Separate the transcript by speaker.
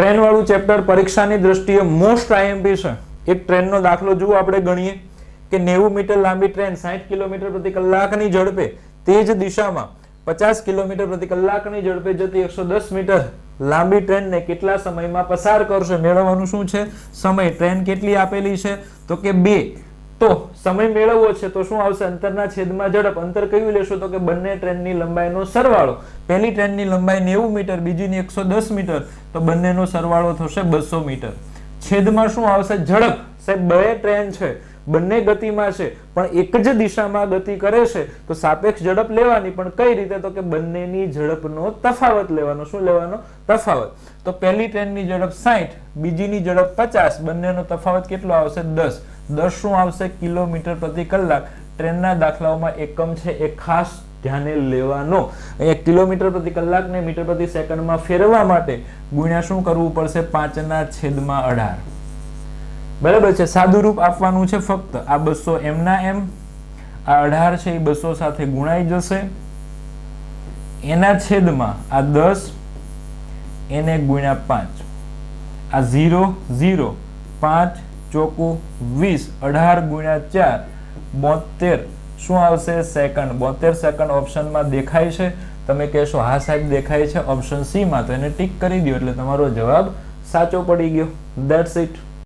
Speaker 1: Train વાળું chapter પરીક્ષાની દ્રષ્ટિએ મોસ્ટ આઈએમપી છે. એક ટ્રેનનો દાખલો જુઓ આપણે ગણીએ કે નેવું મીટર લાંબી ટ્રેન સાઠ કિલોમીટર પ્રતિ કલાકની ઝડપે તે જ દિશામાં પચાસ કિલોમીટર પ્રતિ કલાકની ઝડપે જતી એકસો દસ મીટર લાંબી ટ્રેનને કેટલા સમયમાં પસાર કરશે? મેળવવાનું શું છે? સમય. ટ્રેન કેટલી આપેલી છે? તો કે બે. તો સમય મેળવવો છે તો શું આવશે? અંતરના છેદમાં ઝડપ. અંતર કયું લેશો? તો કે બંને ટ્રેનની લંબાઈનો સરવાળો. પહેલી ટ્રેનની લંબાઈ નેવું મીટર, બીજીની એકસો દસ મીટર. તો બંનેનો સરવાળો થશે બસો મીટર. છેદમાં શું આવશે? ઝડપ. સાહેબ, બે ટ્રેન છે. બંને ગતિમાં છે, પણ એક જ દિશામાં ગતિ કરે છે, તો સાપેક્ષ ઝડપ લેવાની, પણ કઈ રીતે? તો કે બંનેની ઝડપનો તફાવત લેવાનો. શું લેવાનો? તફાવત. તો પહેલી ટ્રેનની ઝડપ 60 બીજીની ઝડપ પચાસ, બંનેનો તફાવત કેટલો આવશે? દસ. દસ શું આવશે? કિલોમીટર પ્રતિ કલાક. ટ્રેનના દાખલાઓમાં એકમ છે એ ખાસ ધ્યાને લેવાનો. અહીંયા કિલોમીટર પ્રતિ કલાક ને મીટર પ્રતિ સેકન્ડમાં ફેરવવા માટે ગુણ્યા શું કરવું પડશે? પાંચના છેદમાં અઢાર. બરાબર છે સાદું રૂપ આપવાનું છે ફક્ત. આ બસો એમના એમ, આ અઢાર છે, એ બસો સાથે ગુણાઈ જશે. એના છેદમાં આ દસ, એને ગુણ્યા પાંચ. આ ઝીરો ઝીરો, પાંચ ચોકુ વીસ, અઢાર ગુણ્યા ચાર, બોતેર. શું આવશે? સેકન્ડ. બોતેર સેકન્ડ ઓપ્શનમાં દેખાય છે. તમે કહેશો, હા સાહેબ, દેખાય છે. ઓપ્શન સીમાં તો એને ટીક કરી દો એટલે તમારો જવાબ સાચો પડી ગયો. That's it